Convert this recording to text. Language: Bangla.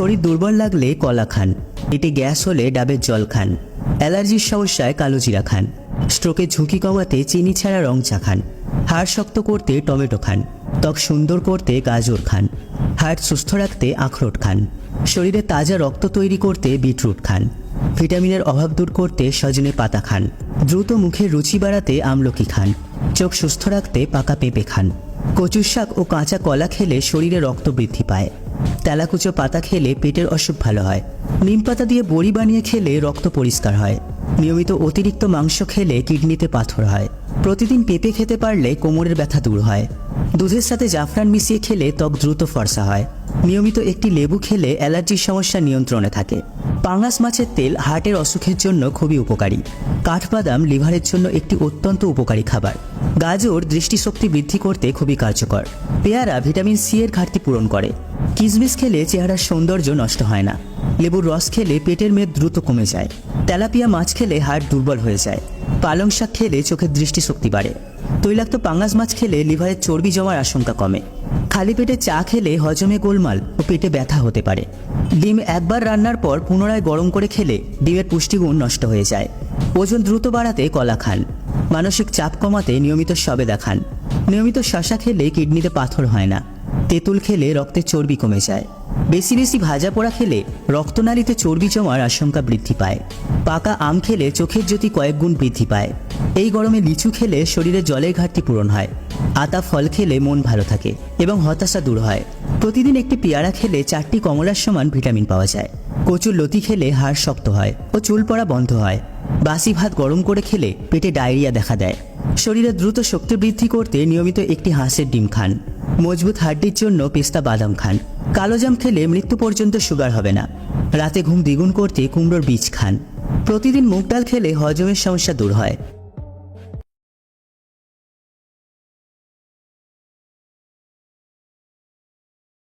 শরীর দুর্বল লাগলে কলা খান। পেটে গ্যাস হলে ডাবের জল খান। অ্যালার্জির সমস্যায় কালো জিরা খান। স্ট্রোকের ঝুঁকি কমাতে চিনি ছাড়া রং চা খান। হাড় শক্ত করতে টমেটো খান। ত্বক সুন্দর করতে গাজর খান। হার্ট সুস্থ রাখতে আখরোট খান। শরীরে তাজা রক্ত তৈরি করতে বিটরুট খান। ভিটামিনের অভাব দূর করতে সজনে পাতা খান। দ্রুত মুখের রুচি বাড়াতে আমলকি খান। চোখ সুস্থ রাখতে পাকা পেঁপে খান। কচুর শাক ও কাঁচা কলা খেলে শরীরে রক্ত বৃদ্ধি পায়। তেলাকুচো পাতা খেলে পেটের অসুখ ভালো হয়। নিম পাতা দিয়ে বড়ি বানিয়ে খেলে রক্ত পরিষ্কার হয়। নিয়মিত অতিরিক্ত মাংস খেলে কিডনিতে পাথর হয়। প্রতিদিন পেঁপে খেতে পারলে কোমরের ব্যথা দূর হয়। দুধের সাথে জাফরান মিশিয়ে খেলে ত্বক দ্রুত ফর্সা হয়। নিয়মিত একটি লেবু খেলে অ্যালার্জির সমস্যা নিয়ন্ত্রণে থাকে। পাঙ্গাস মাছের তেল হার্টের অসুখের জন্য খুবই উপকারী। কাঠবাদাম লিভারের জন্য একটি অত্যন্ত উপকারী খাবার। গাজর দৃষ্টিশক্তি বৃদ্ধি করতে খুবই কার্যকর। পেয়ারা ভিটামিন সি এর ঘাটতি পূরণ করে। কিশমিশ খেলে চেহারার সৌন্দর্য নষ্ট হয় না। লেবুর রস খেলে পেটের মেদ দ্রুত কমে যায়। তেলাপিয়া মাছ খেলে হাড় দুর্বল হয়ে যায়। পালং শাক খেলে চোখের দৃষ্টিশক্তি বাড়ে। তৈলাক্ত পাঙ্গাস মাছ খেলে লিভারের চর্বি জমার আশঙ্কা কমে। খালি পেটে চা খেলে হজমে গোলমাল ও পেটে ব্যথা হতে পারে। ডিম একবার রান্নার পর পুনরায় গরম করে খেলে ডিমের পুষ্টিগুণ নষ্ট হয়ে যায়। ওজন দ্রুত বাড়াতে কলা খান। মানসিক চাপ কমাতে নিয়মিত সবেদা খান। নিয়মিত শশা খেলে কিডনিতে পাথর হয় না। তেঁতুল খেলে রক্তে চর্বি কমে যায়। বেশি বেশি ভাজা পোড়া খেলে রক্তনালীতে চর্বি জমার আশঙ্কা বৃদ্ধি পায়। পাকা আম খেলে চোখের জ্যোতি কয়েক গুণ বৃদ্ধি পায়। এই গরমে লিচু খেলে শরীরে জলের ঘাটতি পূরণ হয় আতা ফল খেলে মন ভালো থাকে এবং হতাশা দূর হয়। প্রতিদিন একটি পেয়ারা খেলে চারটি কমলার সমান ভিটামিন পাওয়া যায়। কচুর লতি খেলে হাড় শক্ত হয় ও চুল পড়া বন্ধ হয়। বাসি ভাত গরম করে খেলে পেটে ডায়রিয়া দেখা দেয়। শরীরে দ্রুত শক্তি বৃদ্ধি করতে নিয়মিত একটি হাঁসের ডিম খান। মজবুত হাড্ডির জন্য পেস্তা বাদাম খান। কালোজাম খেলে মৃত্যু পর্যন্ত সুগার হবে না। রাতে ঘুম দ্বিগুণ করতে কুমড়োর বীজ খান। প্রতিদিন মুগ ডাল খেলে হজমের সমস্যা দূর হয়।